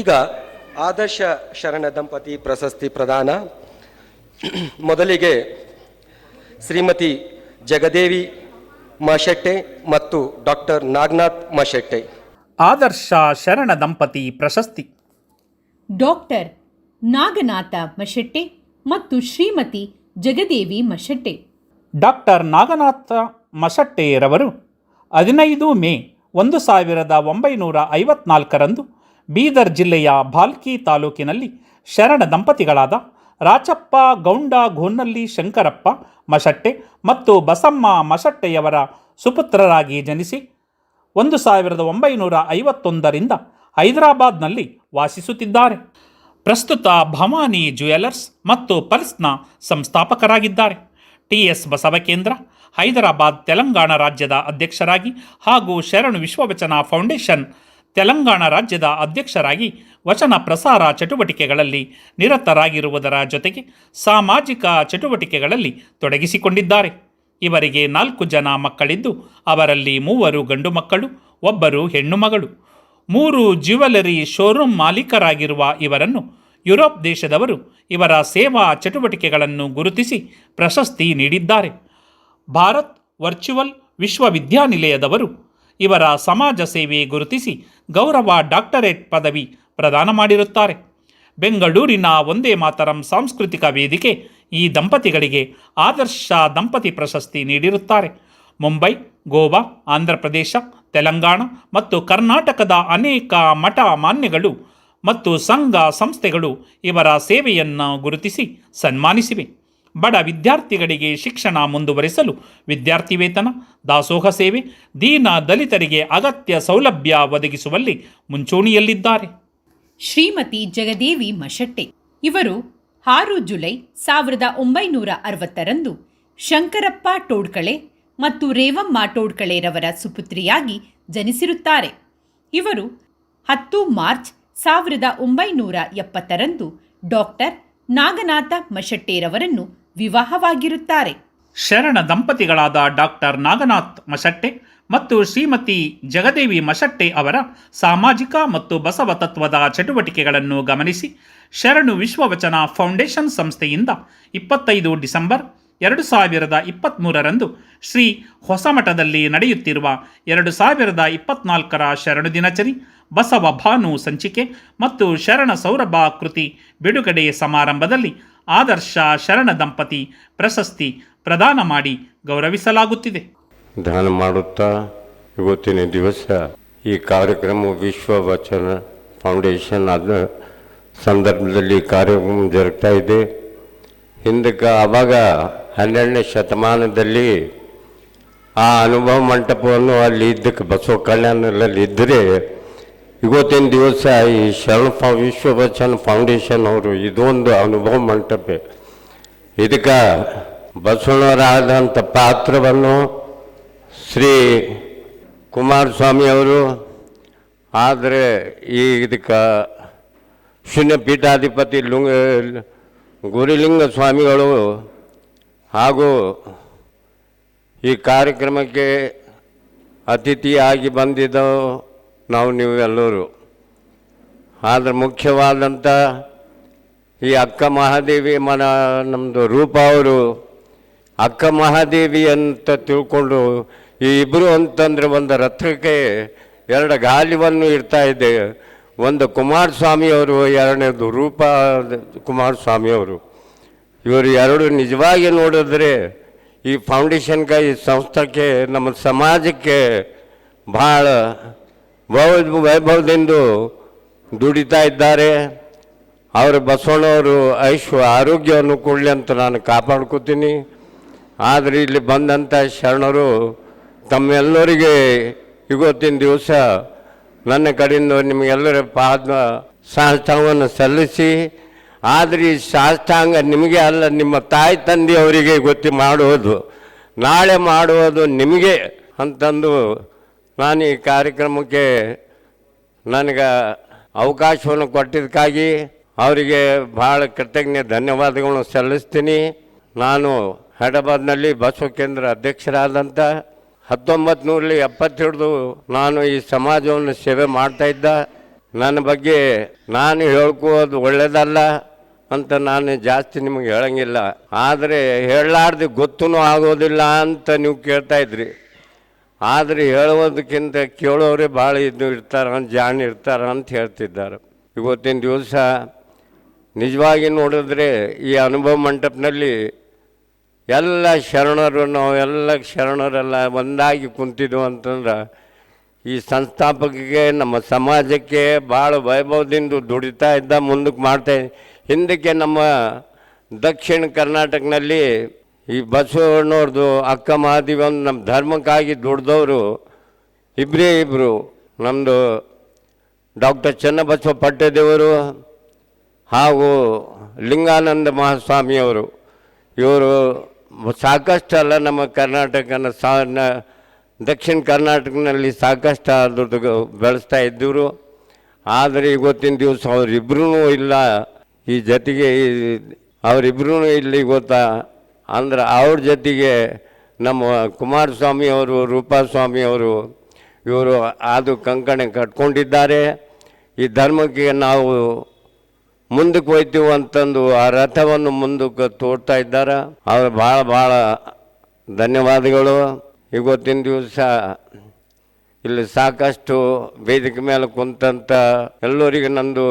ಈಗ ಆದರ್ಶ ಶರಣ ದಂಪತಿ ಪ್ರಶಸ್ತಿ ಪ್ರದಾನ. ಮೊದಲಿಗೆ ಶ್ರೀಮತಿ ಜಗದೇವಿ ಮಶೆಟ್ಟೆ ಮತ್ತು ಡಾಕ್ಟರ್ ನಾಗನಾಥ್ ಮಶೆಟ್ಟೆ. ಆದರ್ಶ ಶರಣ ದಂಪತಿ ಪ್ರಶಸ್ತಿ. ಡಾಕ್ಟರ್ ನಾಗನಾಥ ಮಶೆಟ್ಟೆ ಮತ್ತು ಶ್ರೀಮತಿ ಜಗದೇವಿ ಮಶೆಟ್ಟೆ. ಡಾಕ್ಟರ್ ನಾಗನಾಥ ಮಶೆಟ್ಟೆಯರವರು ಹದಿನೈದು ಮೇ ಒಂದು ಸಾವಿರದ ಒಂಬೈನೂರ ಐವತ್ನಾಲ್ಕರಂದು ಬೀದರ್ ಜಿಲ್ಲೆಯ ಭಾಲ್ಕಿ ತಾಲೂಕಿನಲ್ಲಿ ಶರಣ ದಂಪತಿಗಳಾದ ರಾಚಪ್ಪ, ಗೌಂಡ ಘೋನ್ನಳ್ಳಿ ಶಂಕರಪ್ಪ, ಮಶಟ್ಟೆ ಮತ್ತು ಬಸಮ್ಮ ಮಶಟ್ಟೆಯವರ ಸುಪುತ್ರರಾಗಿ ಜನಿಸಿ ಒಂದು ಸಾವಿರದ ಒಂಬೈನೂರ ಐವತ್ತೊಂದರಿಂದ ಹೈದರಾಬಾದ್ನಲ್ಲಿ ವಾಸಿಸುತ್ತಿದ್ದಾರೆ. ಪ್ರಸ್ತುತ ಭವಾನಿ ಜ್ಯುವೆಲರ್ಸ್ ಮತ್ತು ಪಲ್ಸ್ನ ಸಂಸ್ಥಾಪಕರಾಗಿದ್ದಾರೆ. ಟಿ ಎಸ್ ಬಸವಕೇಂದ್ರ, ಹೈದರಾಬಾದ್, ತೆಲಂಗಾಣ ರಾಜ್ಯದ ಅಧ್ಯಕ್ಷರಾಗಿ ಹಾಗೂ ಶರಣು ವಿಶ್ವವಚನ ಫೌಂಡೇಶನ್ ತೆಲಂಗಾಣ ರಾಜ್ಯದ ಅಧ್ಯಕ್ಷರಾಗಿ ವಚನ ಪ್ರಸಾರ ಚಟುವಟಿಕೆಗಳಲ್ಲಿ ನಿರತರಾಗಿರುವುದರ ಜೊತೆಗೆ ಸಾಮಾಜಿಕ ಚಟುವಟಿಕೆಗಳಲ್ಲಿ ತೊಡಗಿಸಿಕೊಂಡಿದ್ದಾರೆ. ಇವರಿಗೆ ನಾಲ್ಕು ಜನ ಮಕ್ಕಳಿದ್ದು, ಅವರಲ್ಲಿ ಮೂವರು ಗಂಡು ಮಕ್ಕಳು, ಒಬ್ಬರು ಹೆಣ್ಣು ಮಗಳು. ಮೂರು ಜ್ಯುವೆಲರಿ ಶೋರೂಮ್ ಮಾಲೀಕರಾಗಿರುವ ಇವರನ್ನು ಯುರೋಪ್ ದೇಶದವರು ಇವರ ಸೇವಾ ಚಟುವಟಿಕೆಗಳನ್ನು ಗುರುತಿಸಿ ಪ್ರಶಸ್ತಿ ನೀಡಿದ್ದಾರೆ. ಭಾರತ್ ವರ್ಚುವಲ್ ವಿಶ್ವವಿದ್ಯಾನಿಲಯದವರು ಇವರ ಸಮಾಜ ಸೇವೆ ಗುರುತಿಸಿ ಗೌರವ ಡಾಕ್ಟರೇಟ್ ಪದವಿ ಪ್ರದಾನ ಮಾಡಿರುತ್ತಾರೆ. ಬೆಂಗಳೂರಿನ ಒಂದೇ ಮಾತರಂ ಸಾಂಸ್ಕೃತಿಕ ವೇದಿಕೆ ಈ ದಂಪತಿಗಳಿಗೆ ಆದರ್ಶ ದಂಪತಿ ಪ್ರಶಸ್ತಿ ನೀಡಿರುತ್ತಾರೆ. ಮುಂಬೈ, ಗೋವಾ ಆಂಧ್ರಪ್ರದೇಶ ತೆಲಂಗಾಣ ಮತ್ತು ಕರ್ನಾಟಕದ ಅನೇಕ ಮಠ ಮಾನ್ಯಗಳು ಮತ್ತು ಸಂಘ ಸಂಸ್ಥೆಗಳು ಇವರ ಸೇವೆಯನ್ನು ಗುರುತಿಸಿ ಸನ್ಮಾನಿಸಿವೆ. ಬಡ ವಿದ್ಯಾರ್ಥಿಗಳಿಗೆ ಶಿಕ್ಷಣ ಮುಂದುವರಿಸಲು ವಿದ್ಯಾರ್ಥಿ ವೇತನ ದಾಸೋಹ ಸೇವೆ, ದೀನ ದಲಿತರಿಗೆ ಅಗತ್ಯ ಸೌಲಭ್ಯ ಒದಗಿಸುವಲ್ಲಿ ಮುಂಚೂಣಿಯಲ್ಲಿದ್ದಾರೆ. ಶ್ರೀಮತಿ ಜಗದೇವಿ ಮಶಟ್ಟೆ. ಇವರು ಆರು ಜುಲೈ ಸಾವಿರದ ಒಂಬೈನೂರ ಅರವತ್ತರಂದು ಶಂಕರಪ್ಪ ಟೋಡ್ಕಳೆ ಮತ್ತು ರೇವಮ್ಮ ಟೋಡ್ಕಳೆರವರ ಸುಪುತ್ರಿಯಾಗಿ ಜನಿಸಿರುತ್ತಾರೆ. ಇವರು ಹತ್ತು ಮಾರ್ಚ್ ಸಾವಿರದ ಒಂಬೈನೂರ ಎಪ್ಪತ್ತರಂದು ಡಾಕ್ಟರ್ ನಾಗನಾಥ ಮಶೆಟ್ಟೆರವರನ್ನು ವಿವಾಹವಾಗಿರುತ್ತಾರೆ. ಶರಣ ದಂಪತಿಗಳಾದ ಡಾಕ್ಟರ್ ನಾಗನಾಥ್ ಮಶಟ್ಟೆ ಮತ್ತು ಶ್ರೀಮತಿ ಜಗದೇವಿ ಮಶಟ್ಟೆ ಅವರ ಸಾಮಾಜಿಕ ಮತ್ತು ಬಸವ ತತ್ವದ ಚಟುವಟಿಕೆಗಳನ್ನು ಗಮನಿಸಿ, ಶರಣು ವಿಶ್ವವಚನ ಫೌಂಡೇಶನ್ ಸಂಸ್ಥೆಯಿಂದ ಇಪ್ಪತ್ತೈದು ಡಿಸೆಂಬರ್ ಎರಡು ಸಾವಿರದ ಇಪ್ಪತ್ತ್ಮೂರರಂದು ಶ್ರೀ ಹೊಸಮಠದಲ್ಲಿ ನಡೆಯುತ್ತಿರುವ ಎರಡು ಸಾವಿರದ ಇಪ್ಪತ್ನಾಲ್ಕರ ಶರಣು ದಿನಚರಿ, ಬಸವ ಭಾನು ಸಂಚಿಕೆ ಮತ್ತು ಶರಣ ಸೌರಭ ಕೃತಿ ಬಿಡುಗಡೆ ಸಮಾರಂಭದಲ್ಲಿ ಆದರ್ಶ ಶರಣ ದಂಪತಿ ಪ್ರಶಸ್ತಿ ಪ್ರದಾನ ಮಾಡಿ ಗೌರವಿಸಲಾಗುತ್ತಿದೆ. ದಾನ ಮಾಡುತ್ತಾ ಇವತ್ತಿನ ದಿವಸ ಈ ಕಾರ್ಯಕ್ರಮ ವಿಶ್ವ ವಚನ ಫೌಂಡೇಶನ್ ಆದ ಸಂದರ್ಭದಲ್ಲಿ ಕಾರ್ಯಕ್ರಮ ಜರುಗ್ತಾ ಇದೆ. ಹಿಂದಕ್ಕೆ ಆವಾಗ ಹನ್ನೆರಡನೇ ಶತಮಾನದಲ್ಲಿ ಆ ಅನುಭವ ಮಂಟಪವನ್ನು ಅಲ್ಲಿ ಇದ್ದಕ್ಕೆ ಬಸವ ಕಲ್ಯಾಣದಲ್ಲಿ ಇದ್ದರೆ ಇವತ್ತಿನ ದಿವಸ ಈ ಶರಣ ಫೌ ವಿಶ್ವ ವಚನ ಫೌಂಡೇಶನ್ ಅವರು ಇದೊಂದು ಅನುಭವ ಮಂಟಪ. ಇದಕ್ಕೆ ಬಸವಣ್ಣವರಾದಂಥ ಪಾತ್ರವನ್ನು ಶ್ರೀ ಕುಮಾರಸ್ವಾಮಿ ಅವರು, ಆದರೆ ಈ ಇದಕ್ಕೆ ಶೂನ್ಯ ಪೀಠಾಧಿಪತಿ ಲುಂಗ ಗುರುಲಿಂಗ ಸ್ವಾಮಿಗಳು ಹಾಗೂ ಈ ಕಾರ್ಯಕ್ರಮಕ್ಕೆ ಅತಿಥಿಯಾಗಿ ಬಂದಿದ್ದವು ನಾವು ನೀವು ಎಲ್ಲರೂ ಆದರೆ ಮುಖ್ಯವಾದಂಥ ಈ ಅಕ್ಕ ಮಹಾದೇವಿ ಮನ ನಮ್ಮದು ರೂಪ ಅವರು ಅಕ್ಕ ಮಹಾದೇವಿ ಅಂತ ತಿಳ್ಕೊಂಡು ಈ ಇಬ್ಬರು ಅಂತಂದರೆ ಒಂದು ರಥಕ್ಕೆ ಎರಡು ಗಾಲಿವನ್ನು ಇಡ್ತಾ ಇದೆ ಒಂದು ಕುಮಾರಸ್ವಾಮಿಯವರು, ಎರಡನೇದು ರೂಪ, ಕುಮಾರಸ್ವಾಮಿಯವರು. ಇವರು ಎರಡು ನಿಜವಾಗಿ ನೋಡಿದ್ರೆ ಈ ಫೌಂಡೇಶನ್ಗೆ ಈ ಸಂಸ್ಥೆಗೆ ನಮ್ಮ ಸಮಾಜಕ್ಕೆ ಭಾಳ ವೈಭವದಿಂದ ದುಡಿತಾ ಇದ್ದಾರೆ. ಅವರು ಬಸವಣ್ಣವರು ಐಶ್ವ ಆರೋಗ್ಯವನ್ನು ಕೊಡಲಿ ಅಂತ ನಾನು ಕಾಪಾಡ್ಕೋತೀನಿ. ಆದರೆ ಇಲ್ಲಿ ಬಂದಂಥ ಶರಣರು ತಮ್ಮೆಲ್ಲರಿಗೆ ಇವತ್ತಿನ ದಿವಸ ನನ್ನ ಕಡೆಯಿಂದ ನಿಮಗೆಲ್ಲರ ಪಾದ ಸಾಷ್ಟಾಂಗವನ್ನು ಸಲ್ಲಿಸಿ, ಆದರೆ ಈ ಸಾಷ್ಟಾಂಗ ನಿಮಗೆ ಅಲ್ಲ, ನಿಮ್ಮ ತಾಯಿ ತಂದೆಯವರಿಗೆ ಗೊತ್ತಿ ಮಾಡುವುದು. ನಾಳೆ ಮಾಡುವುದು ನಿಮಗೆ ಅಂತಂದು ನಾನು ಈ ಕಾರ್ಯಕ್ರಮಕ್ಕೆ ನನಗೆ ಅವಕಾಶವನ್ನು ಕೊಟ್ಟಿದ್ದಕ್ಕಾಗಿ ಅವರಿಗೆ ಭಾಳ ಕೃತಜ್ಞ ಧನ್ಯವಾದಗಳನ್ನು ಸಲ್ಲಿಸ್ತೀನಿ. ನಾನು ಹೈದರಾಬಾದ್ನಲ್ಲಿ ಬಸವ ಕೇಂದ್ರ ಅಧ್ಯಕ್ಷರಾದಂಥ ಹತ್ತೊಂಬತ್ತು ನೂರಲ್ಲಿ ಎಪ್ಪತ್ತೆರಡು ನಾನು ಈ ಸಮಾಜವನ್ನು ಸೇವೆ ಮಾಡ್ತಾ ಇದ್ದ. ನನ್ನ ಬಗ್ಗೆ ನಾನು ಹೇಳ್ಕೋದು ಒಳ್ಳೇದಲ್ಲ ಅಂತ ನಾನು ಜಾಸ್ತಿ ನಿಮಗೆ ಹೇಳಂಗಿಲ್ಲ. ಆದರೆ ಹೇಳಲಾರ್ದು ಗೊತ್ತೂ ಆಗೋದಿಲ್ಲ ಅಂತ ನೀವು ಕೇಳ್ತಾ ಇದ್ರಿ. ಆದರೆ ಹೇಳೋದಕ್ಕಿಂತ ಕೇಳೋರೇ ಭಾಳ ಇದು ಅಂತ ಜಾಣ ಇರ್ತಾರೆ ಅಂತ ಹೇಳ್ತಿದ್ದಾರೆ. ಇವತ್ತಿನ ದಿವಸ ನಿಜವಾಗಿ ನೋಡಿದ್ರೆ ಈ ಅನುಭವ ಮಂಟಪನಲ್ಲಿ ಎಲ್ಲ ಶರಣರು, ನಾವೆಲ್ಲ ಶರಣರೆಲ್ಲ ಒಂದಾಗಿ ಕುಂತಿದ್ವು ಅಂತಂದ್ರೆ ಈ ಸಂಸ್ಥಾಪಕಿಗೆ ನಮ್ಮ ಸಮಾಜಕ್ಕೆ ಭಾಳ ವೈಭವದಿಂದ ದುಡಿತಾ ಇದ್ದ ಮುಂದಕ್ಕೆ ಮಾಡ್ತಾ ಹಿಂದಕ್ಕೆ ನಮ್ಮ ದಕ್ಷಿಣ ಕರ್ನಾಟಕನಲ್ಲಿ ಈ ಬಸವಣ್ಣವ್ರದ್ದು ಅಕ್ಕ ಮಹಾದೇವನ್ ನಮ್ಮ ಧರ್ಮಕ್ಕಾಗಿ ದುಡ್ದವರು ಇಬ್ಬರೇ ಇಬ್ಬರು ನಮ್ಮದು ಡಾಕ್ಟರ್ ಚನ್ನಬಸವ ಪಟ್ಟದೇವರು ಹಾಗೂ ಲಿಂಗಾನಂದ ಮಹಾಸ್ವಾಮಿಯವರು. ಇವರು ಸಾಕಷ್ಟು ಅಲ್ಲ, ನಮ್ಮ ಕರ್ನಾಟಕನ ಸಾ ದಕ್ಷಿಣ ಕರ್ನಾಟಕದಲ್ಲಿ ಸಾಕಷ್ಟು ಅದ್ರದ್ದು ಬೆಳೆಸ್ತಾ ಇದ್ದರು. ಆದರೆ ಇವತ್ತಿನ ದಿವಸ ಅವರಿಬ್ಬರೂ ಇಲ್ಲ. ಈ ಜೊತೆಗೆ ಅವರಿಬ್ಬರೂ ಇಲ್ಲಿ ಗೊತ್ತಾ, ಅಂದ್ರೆ ಅವ್ರ ಜೊತೆಗೆ ನಮ್ಮ ಕುಮಾರಸ್ವಾಮಿ ಅವರು, ರೂಪಾಸ್ವಾಮಿ ಅವರು, ಇವರು ಅದು ಕಂಕಣ ಕಟ್ಕೊಂಡಿದ್ದಾರೆ. ಈ ಧರ್ಮಕ್ಕೆ ನಾವು ಮುಂದಕ್ಕೆ ಹೋಯ್ತೀವಿ ಅಂತಂದು ಆ ರಥವನ್ನು ಮುಂದಕ್ಕೆ ತೋಡ್ತಾ ಇದ್ದಾರೆ. ಅವ್ರು ಭಾಳ ಭಾಳ ಧನ್ಯವಾದಗಳು. ಇವತ್ತಿನ ದಿವಸ ಇಲ್ಲಿ ಸಾಕಷ್ಟು ವೇದಿಕೆ ಮೇಲೆ ಕುಂತಂಥ ಎಲ್ಲರಿಗೆ ನಂದು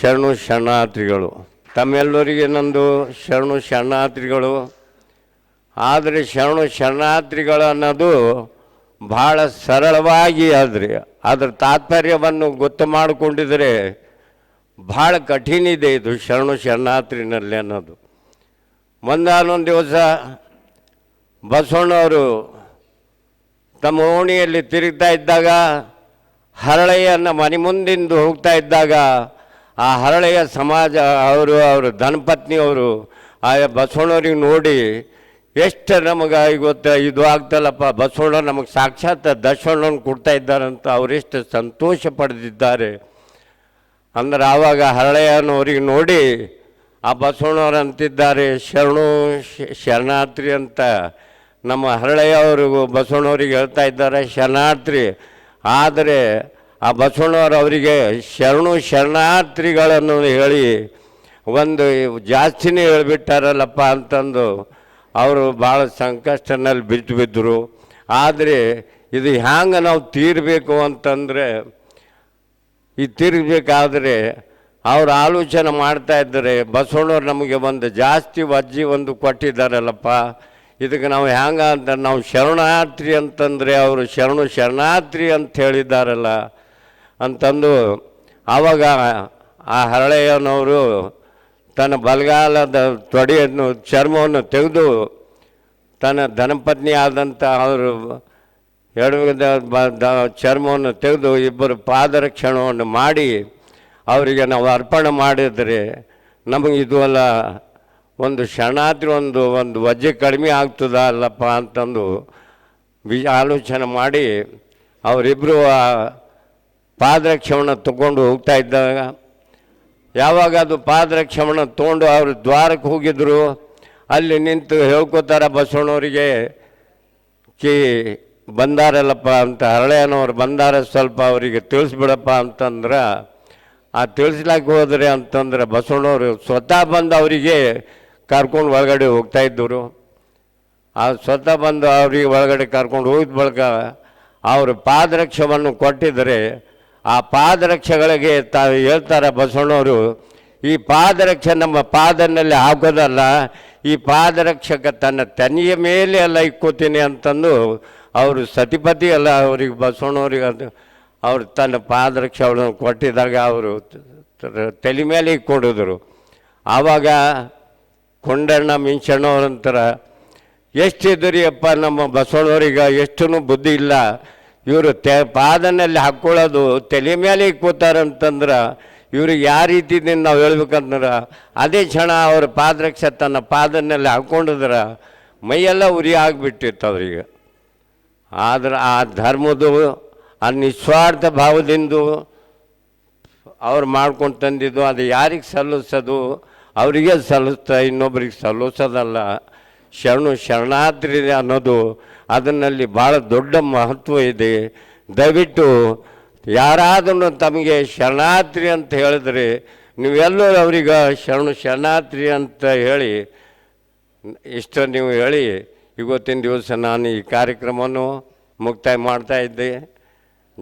ಶರಣು ಶರಣಾರ್ಥಿಗಳು. ತಮ್ಮೆಲ್ಲರಿಗೆ ನಂದು ಶರಣು ಶರಣಾರ್ಥಿಗಳು. ಆದರೆ ಶರಣು ಶರಣಾರ್ಥಿಗಳು ಅನ್ನೋದು ಭಾಳ ಸರಳವಾಗಿ ಆದ್ರಿ, ಅದರ ತಾತ್ಪರ್ಯವನ್ನು ಗೊತ್ತು ಮಾಡಿಕೊಂಡಿದ್ರೆ ಭಾಳ ಕಠಿಣ ಇದೆ ಇದು ಶರಣು ಶರಣಾತ್ರಿನಲ್ಲಿ ಅನ್ನೋದು. ಒಂದಾನೊಂದು ದಿವಸ ಬಸವಣ್ಣವರು ತಮ್ಮ ಓಣಿಯಲ್ಲಿ ತಿರುಗ್ತಾ ಇದ್ದಾಗ ಹರಳೆಯನ್ನು ಮನೆ ಮುಂದಿಂದ ಹೋಗ್ತಾ ಇದ್ದಾಗ ಆ ಹರಳೆಯ ಸಮಾಜ, ಅವರು ಅವರು ಧನಪತ್ನಿಯವರು, ಆ ಬಸವಣ್ಣವ್ರಿಗೆ ನೋಡಿ ಎಷ್ಟು ನಮಗೆ ಇವತ್ತು ಇದು ಆಗ್ತಲ್ಲಪ್ಪ, ಬಸವಣ್ಣ ನಮಗೆ ಸಾಕ್ಷಾತ್ ದಶವಣ್ಣನ ಕೊಡ್ತಾ ಇದ್ದಾರಂತ ಅವರೆಷ್ಟು ಸಂತೋಷ ಪಡೆದಿದ್ದಾರೆ. ಅಂದ್ರೆ ಆವಾಗ ಹರಳೆಯನವ್ರಿಗೆ ನೋಡಿ, ಆ ಬಸವಣ್ಣವ್ರು ಅಂತಿದ್ದಾರೆ, ಶರಣು ಶರಣಾರ್ಥಿ ಅಂತ. ನಮ್ಮ ಹರಳೆಯವರು ಬಸವಣ್ಣವ್ರಿಗೆ ಹೇಳ್ತಾ ಇದ್ದಾರೆ, ಶರಣಾರ್ಥಿ. ಆದರೆ ಆ ಬಸವಣ್ಣವ್ರು ಅವರಿಗೆ ಶರಣು ಶರಣಾರ್ಥಿಗಳನ್ನು ಹೇಳಿ ಒಂದು ಜಾಸ್ತಿನೇ ಹೇಳಿಬಿಟ್ಟಾರಲ್ಲಪ್ಪ ಅಂತಂದು ಅವರು ಭಾಳ ಸಂಕಷ್ಟನಲ್ಲಿ ಬಿದ್ದು ಬಿದ್ದರು. ಆದರೆ ಇದು ಹ್ಯಾಂಗೆ ನಾವು ತೀರಬೇಕು ಅಂತಂದರೆ ಈ ತಿರುಗಬೇಕಾದ್ರೆ ಅವ್ರು ಆಲೋಚನೆ ಮಾಡ್ತಾ ಇದ್ದರೆ, ಬಸವಣ್ಣವ್ರು ನಮಗೆ ಒಂದು ಜಾಸ್ತಿ ವಜ್ಜಿ ಒಂದು ಕೊಟ್ಟಿದ್ದಾರಲ್ಲಪ್ಪ, ಇದಕ್ಕೆ ನಾವು ಹ್ಯಾಂಗ ಅಂತ, ನಾವು ಶರಣಾತ್ರಿ ಅಂತಂದರೆ ಅವರು ಶರಣು ಶರಣಾತ್ರಿ ಅಂತ ಹೇಳಿದ್ದಾರಲ್ಲ, ಅಂತಂದು ಆವಾಗ ಆ ಹರಳೆಯನವರು ತನ್ನ ಬಲಗಾಲದ ತೊಡೆಯನ್ನು ಚರ್ಮವನ್ನು ತೆಗೆದು ತನ್ನ ಧನಪತ್ನಿ ಆದಂಥ ಅವರು ಬ- ಚರ್ಮವನ್ನು ತೆಗೆದು ಇಬ್ಬರು ಪಾದರಕ್ಷಣವನ್ನು ಮಾಡಿ ಅವರಿಗೆ ನಾವು ಅರ್ಪಣೆ ಮಾಡಿದರೆ ನಮಗೆ ಇದು ಅಲ್ಲ, ಒಂದು ಕ್ಷಣಾದ್ರೂ ಒಂದು ಒಂದು ವಜ್ಜೆ ಕಡಿಮೆ ಆಗ್ತದ ಅಲ್ಲಪ್ಪ ಅಂತಂದು ವಿ ಆಲೋಚನೆ ಮಾಡಿ ಅವರಿಬ್ಬರು ಆ ಪಾದರಕ್ಷಮಣ ತಗೊಂಡು ಹೋಗ್ತಾ ಇದ್ದಾಗ, ಯಾವಾಗ ಅದು ಪಾದರಕ್ಷಮಣ ತೊಗೊಂಡು ಅವರು ದ್ವಾರಕ್ಕೆ ಹೋಗಿದ್ದರು ಅಲ್ಲಿ ನಿಂತು ಹೇಳ್ಕೊತಾರ ಬಸವಣ್ಣವರಿಗೆ, ಕಿ ಬಂದಾರಲ್ಲಪ್ಪ ಅಂತ ಹರಳೆಯನವ್ರು ಬಂದಾರ ಸ್ವಲ್ಪ ಅವರಿಗೆ ತಿಳಿಸ್ಬಿಡಪ್ಪ ಅಂತಂದ್ರೆ, ಆ ತಿಳಿಸ್ಲಿಕ್ಕೆ ಹೋದರೆ ಅಂತಂದ್ರೆ ಬಸವಣ್ಣವರು ಸ್ವತಃ ಬಂದು ಅವರಿಗೆ ಕರ್ಕೊಂಡು ಒಳಗಡೆ ಹೋಗ್ತಾ ಇದ್ದರು. ಆ ಸ್ವತಃ ಬಂದು ಅವರಿಗೆ ಒಳಗಡೆ ಕರ್ಕೊಂಡು ಹೋಗಿದ ಬಳಿಕ ಅವರು ಪಾದರಕ್ಷವನ್ನು ಕೊಟ್ಟಿದ್ದರೆ ಆ ಪಾದರಕ್ಷಗಳಿಗೆ ತಾವು ಹೇಳ್ತಾರೆ ಬಸವಣ್ಣವರು, ಈ ಪಾದರಕ್ಷೆ ನಮ್ಮ ಪಾದನಲ್ಲಿ ಹಾಕೋದಲ್ಲ, ಈ ಪಾದರಕ್ಷಕ ತನ್ನ ತನಿಯ ಮೇಲೆ ಎಲ್ಲ ಇಕ್ಕೋತೀನಿ ಅಂತಂದು ಅವರು ಸತಿಪತಿ ಅಲ್ಲ, ಅವ್ರಿಗೆ ಬಸವಣ್ಣವ್ರಿಗೆ ಅದು, ಅವರು ತನ್ನ ಪಾದರಕ್ಷೆಗಳನ್ನು ಕೊಟ್ಟಿದಾಗ ಅವರು ತಲೆ ಮೇಲೆ ಇಕ್ಕೊಂಡಿದ್ರು. ಆವಾಗ ಕೊಂಡಣ್ಣ ಮಿಂಚಣ್ಣವ್ರಂತರ ಎಷ್ಟು ಅಪ್ಪ ನಮ್ಮ ಬಸವಣ್ಣವ್ರಿಗೆ ಎಷ್ಟೂ ಬುದ್ಧಿ ಇಲ್ಲ. ಇವರು ತೆ, ಪಾದನಲ್ಲಿ ಹಾಕ್ಕೊಳ್ಳೋದು ತಲೆ ಮೇಲೆ ಇಕ್ಕೋತಾರಂತಂದ್ರೆ ಇವ್ರಿಗೆ ಯಾವ ರೀತಿದಿಂದ ನಾವು ಹೇಳ್ಬೇಕಂದ್ರೆ, ಅದೇ ಕ್ಷಣ ಅವ್ರ ಪಾದರಕ್ಷೆ ತನ್ನ ಪಾದನಲ್ಲಿ ಹಾಕ್ಕೊಂಡಿದ್ರೆ ಮೈಯೆಲ್ಲ ಉರಿ ಆಗಿಬಿಟ್ಟಿತ್ತು ಅವ್ರಿಗೆ. ಆದ್ರೆ ಆ ಧರ್ಮದು, ಆ ನಿಸ್ವಾರ್ಥ ಭಾವದಿಂದ ಅವ್ರು ಮಾಡ್ಕೊಂಡು ತಂದಿದ್ದು, ಅದು ಯಾರಿಗೆ ಸಲ್ಲಿಸೋದು? ಅವರಿಗೆ ಸಲ್ಲಿಸ್ತಾ, ಇನ್ನೊಬ್ರಿಗೆ ಸಲ್ಲಿಸೋದಲ್ಲ. ಶರಣು ಶರಣಾದ್ರಿ ಅನ್ನೋದು ಅದರಲ್ಲಿ ಭಾಳ ದೊಡ್ಡ ಮಹತ್ವ ಇದೆ. ದಯವಿಟ್ಟು ಯಾರಾದರೂ ತಮಗೆ ಶರಣಾದ್ರಿ ಅಂತ ಹೇಳಿದ್ರೆ, ನೀವೆಲ್ಲರೂ ಅವ್ರಿಗೆ ಶರಣು ಶರಣಾದ್ರಿ ಅಂತ ಹೇಳಿ ಇಷ್ಟು ನೀವು ಹೇಳಿ ಇವತ್ತಿನ ದಿವಸ ನಾನು ಈ ಕಾರ್ಯಕ್ರಮವನ್ನು ಮುಕ್ತಾಯ ಮಾಡ್ತಾ ಇದ್ದೆ.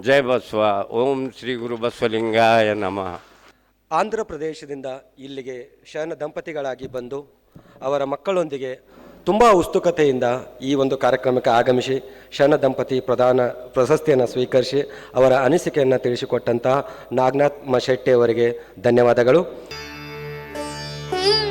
ಜೈ ಬಸವ. ಓಂ ಶ್ರೀ ಗುರು ಬಸವಲಿಂಗಾಯ ನಮಃ. ಆಂಧ್ರ ಪ್ರದೇಶದಿಂದ ಇಲ್ಲಿಗೆ ಶರಣ ದಂಪತಿಗಳಾಗಿ ಬಂದು ಅವರ ಮಕ್ಕಳೊಂದಿಗೆ ತುಂಬ ಉತ್ಸುಕತೆಯಿಂದ ಈ ಒಂದು ಕಾರ್ಯಕ್ರಮಕ್ಕೆ ಆಗಮಿಸಿ ಶರಣ ದಂಪತಿ ಪ್ರಧಾನ ಪ್ರಶಸ್ತಿಯನ್ನು ಸ್ವೀಕರಿಸಿ ಅವರ ಅನಿಸಿಕೆಯನ್ನು ತಿಳಿಸಿಕೊಟ್ಟಂತಹ ನಾಗನಾಥ್ ಮಶೆಟ್ಟಿಯವರಿಗೆ ಧನ್ಯವಾದಗಳು. Hmm.